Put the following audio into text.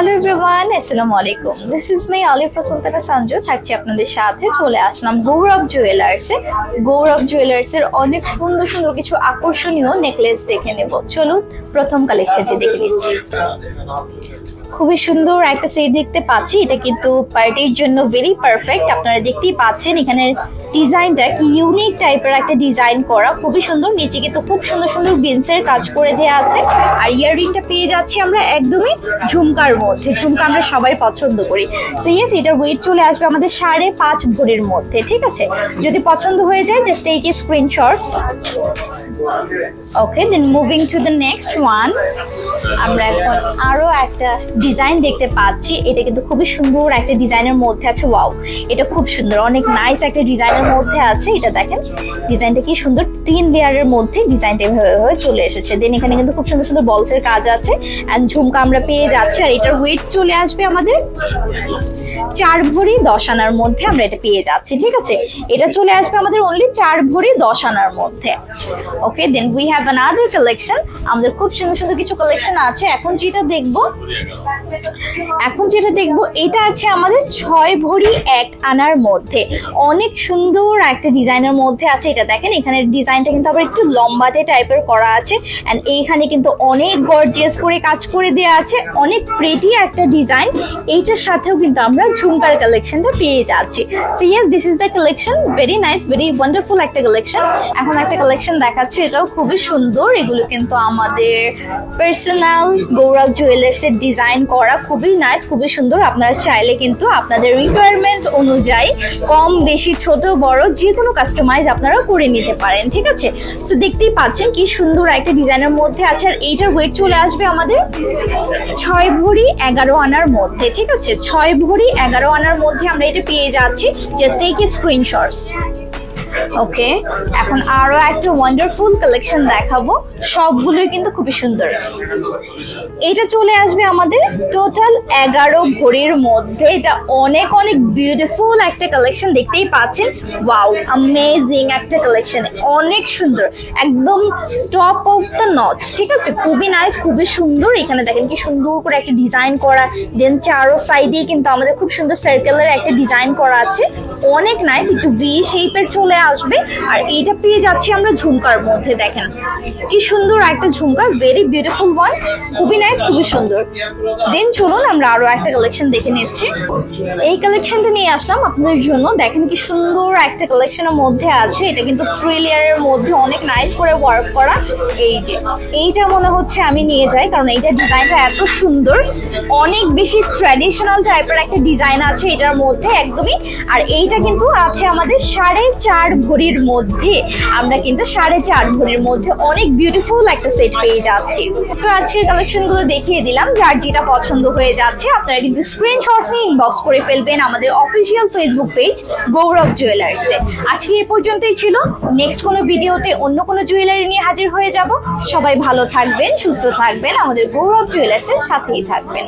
Hello everyone আসসালামু আলাইকুম this is my Alifa Sultana Sanju থাকছি আপনাদের সাথে চলে আসলাম গৌরব জুয়েলার্সে গৌরব জুয়েলার্সের অনেক সুন্দর সুন্দর কিছু আকর্ষণীয় নেকলেস দেখে নেব চলুন প্রথম কালেকশনটি দেখে নিচ্ছি খুবই সুন্দর একটা সেট দেখতে পাচ্ছি। এটা কিন্তু পার্টির জন্য ভেরি পারফেক্ট আপনারা দেখতেই পাচ্ছেন এখানে ডিজাইনটা কি ইউনিক টাইপের একটা ডিজাইন করা। খুবই সুন্দর। নিচে কিন্তু খুব সুন্দর সুন্দর বিনসের কাজ করে দেওয়া আছে। আর ইয়াররিংটা পেয়ে যাচ্ছি আমরা একদমই ঝুমকার মধ্যে। ঝুমকা আমরা সবাই পছন্দ করি। সো ইয়েস এটার ওয়েট চলে আসবে আমাদের সাড়ে পাঁচ ভরির মধ্যে ঠিক আছে? যদি পছন্দ হয়ে যায় জাস্ট এই screenshots okay then moving to the next one আমরা এখন আরও একটা ডিজাইন দেখতে পাচ্ছি। এটা কিন্তু খুবই সুন্দর একটা ডিজাইনের মধ্যে আছে। ওয়াও এটা খুব সুন্দর। অনেক নাইস একটা ডিজাইনের মধ্যে আছে। এটা দেখেন ডিজাইনটা কি সুন্দর। তিন লেয়ারের মধ্যে ডিজাইনটা এভাবে এভাবে চলে এসেছে। দেন এখানে কিন্তু খুব সুন্দর সুন্দর বলসের কাজ আছে। অ্যান্ড ঝুমকা আমরা পেয়ে যাচ্ছি। আর এটার ওয়েট চলে আসবে আমাদের চার ভরি দশ আনার মধ্যে আমরা এটা পেয়ে যাচ্ছি, ঠিক আছে? এটা চলে আসবে আমাদের অনলি চার ভরি দশ আনার মধ্যে। Okay then we have another collection আমাদের খুব সুন্দর সুন্দর কিছু কালেকশন আছে। এখন যেটা দেখব, এখন যেটা দেখব, এটা আছে আমাদের ছয় ভরি এক আনার মধ্যে। অনেক সুন্দর একটা ডিজাইনের মধ্যে আছে এটা দেখেন। এখানে ডিজাইনটা কিন্তু আবার একটু লম্বাতে টাইপের করা আছে। অ্যান্ড এইখানে কিন্তু অনেক গর্জিয়াস করে কাজ করে দেওয়া আছে। অনেক প্রেটি একটা ডিজাইন। এইটার সাথেও কিন্তু আমরা ঝুমকার কালেকশনটা পেয়ে যাচ্ছি। So yes this is the collection very nice very wonderful একটা কালেকশন এখন একটা কালেকশন দেখাচ্ছি, এটাও খুবই সুন্দর। এগুলো কিন্তু আমাদের পার্সোনাল গৌরব জুয়েলার্স এর ডিজাইন করা খুবই নাইস খুবই সুন্দর। আপনারা চাইলে কিন্তু আপনাদের রিকোয়ারমেন্ট অনুযায়ী কম, বেশি, ছোট, বড় যে কোনো কাস্টমাইজ আপনারা করে নিতে পারেন, ঠিক আছে? সো দেখতেই পাচ্ছেন কি সুন্দর একটা ডিজাইনের মধ্যে আছে। আর এইটার ওয়েট চলে আসবে আমাদের ছয় ভরি এগারো আনার মধ্যে, ঠিক আছে? ছয় ভরি এগারো আনার মধ্যে আমরা এটা পেয়ে যাচ্ছি। জাস্ট এই কি স্ক্রিনশটস ওকে, এখন আরও একটা ওয়ান্ডারফুল কালেকশন দেখাবো। সবগুলোই কিন্তু খুবই সুন্দর। এটা চলে আসবে আমাদের টোটাল এগারো ভরির মধ্যে। এটা অনেক অনেক বিউটিফুল একটা কালেকশন দেখতেই পাচ্ছেন। ওয়াও অ্যামেজিং একটা কালেকশন অনেক সুন্দর। একদম টপ অফ দ্য নচ ঠিক আছে? খুবই নাইস খুবই সুন্দর। এখানে দেখেন কি সুন্দর করে একটা ডিজাইন করা। দেন চারো সাইডে কিন্তু আমাদের খুব সুন্দর সার্কেলের একটা ডিজাইন করা আছে। অনেক নাইস একটু ভি শেপের চলে আসবে। আর এইটা পেয়ে যাচ্ছি আমরা ঝুমকার মধ্যে, দেখেন। কি সুন্দর একটা ঝুমকা ভেরি বিউটিফুল ওয়ান খুবই নাইস খুবই সুন্দর। দেন চলুন আমরা আরও একটা কালেকশন দেখে নিচ্ছি। এই কালেকশনটা নিয়ে আসলাম আপনাদের জন্য। দেখেন কি সুন্দর একটা কালেকশনের মধ্যে আছে। এটা কিন্তু থ্রি লেয়ারের মধ্যে অনেক নাইস করে ওয়ার্ক করা। এই যে, এইটা মনে হচ্ছে আমি নিয়ে যাই, কারণ এইটা ডিজাইনটা এত সুন্দর। অনেক বেশি ট্র্যাডিশনাল টাইপের একটা ডিজাইন আছে এটার মধ্যে, একদমই। আর এইটা কিন্তু আছে আমাদের সাড়ে চার ভরির মধ্যে, আমরা কিন্তু সাড়ে চার ভরির মধ্যে অনেক বিউটিফুল একটা সেট পেয়ে যাচ্ছি। তো আজকের কালেকশনগুলো দেখিয়ে দিলাম, যার যেটা পছন্দ হয়ে যাচ্ছে, আপনারা কিন্তু স্ক্রিনশট নিয়ে ইনবক্স করে ফেলবেন আমাদের অফিসিয়াল ফেসবুক পেজ গৌরব জুয়েলার্সে আজকে এ পর্যন্তই ছিল নেক্সট কোনো ভিডিওতে অন্য কোনো জুয়েলারি নিয়ে হাজির হয়ে যাব। সবাই ভালো থাকবেন, সুস্থ থাকবেন, আমাদের গৌরব জুয়েলার্সের সাথেই থাকবেন।